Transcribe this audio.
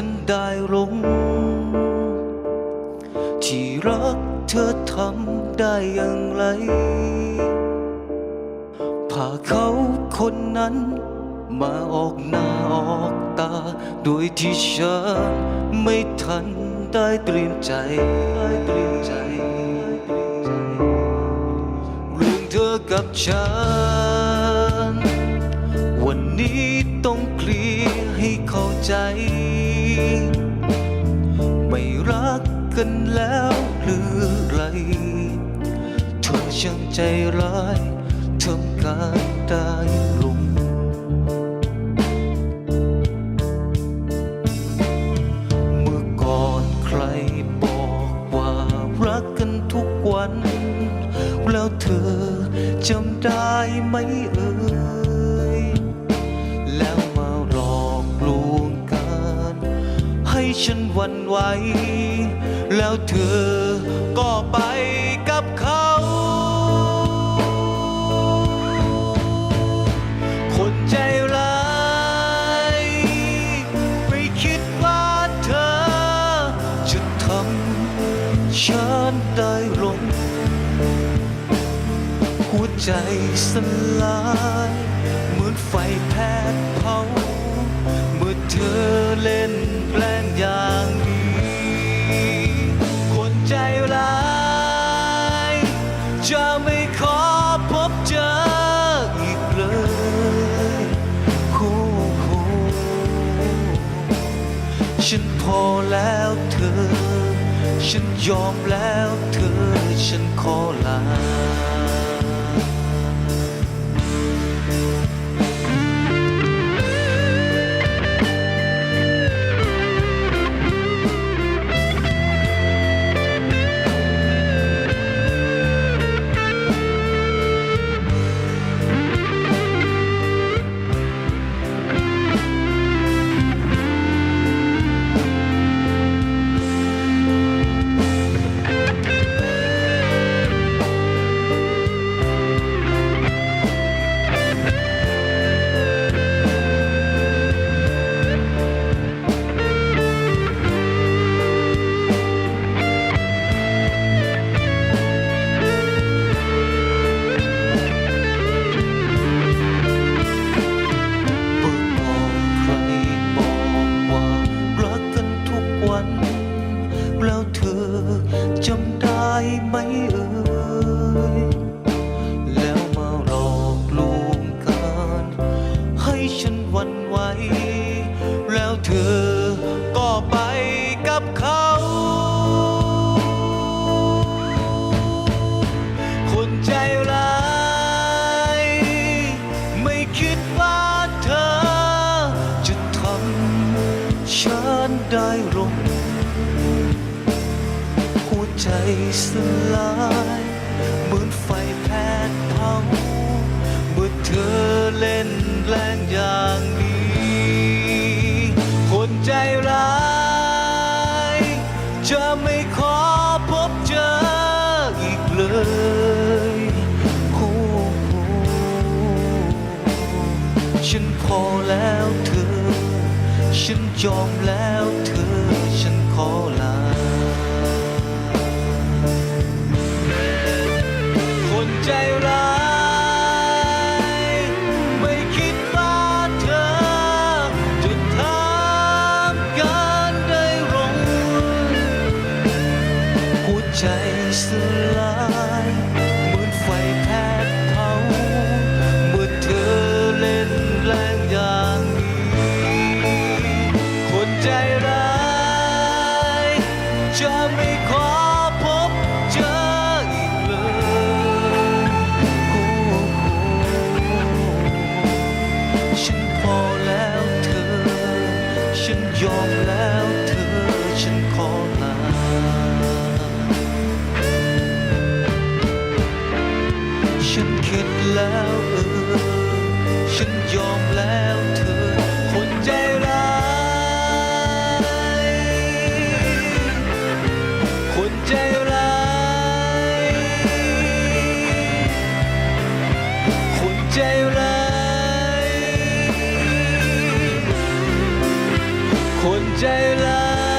กันได้ลง ที่รักเธอทำได้อย่างไร พาเขาคนนั้น มาออกหน้าออกตา โดยที่ฉันไม่ทันได้เตรียมใจได้เตรียมใจ เรื่องเธอกับฉัน วันนี้ต้องเคลียร์ให้เข้าใจ กันแล้วหรือไรเธอช่างใจร้ายทำการได้ลง เมื่อก่อนใครบอกว่ารักกันทุกวัน แล้วเธอจำได้ไหมเอ่ย ให้ฉันวันไหว แล้วเธอก็ไปกับเขา คนใจร้าย ไม่คิดว่าเธอ จะทำฉันได้ลง หัวใจสลาย เหมือนไฟแผดเผา เมื่อเธอเล่น อย่างนี้คนใจร้ายจะไม่ขอพบเจออีกเลยโอ้โหฉันพอแล้วเธอ ฉันยอมแล้วเธอ ฉันขอลา วันไหว แล้วเธอก็ไปกับเขา คนใจร้าย ไม่คิดว่าเธอ จะทำฉันได้ลงหัวใจสลายเหมือนไฟแผดเผาเมื่อเธอเล่นแรงอย่า ยอมแล้วเธ ยอมแล้วเธอฉันขอลาฉันคิดแล้วเออฉันยอมแล้ว jailer.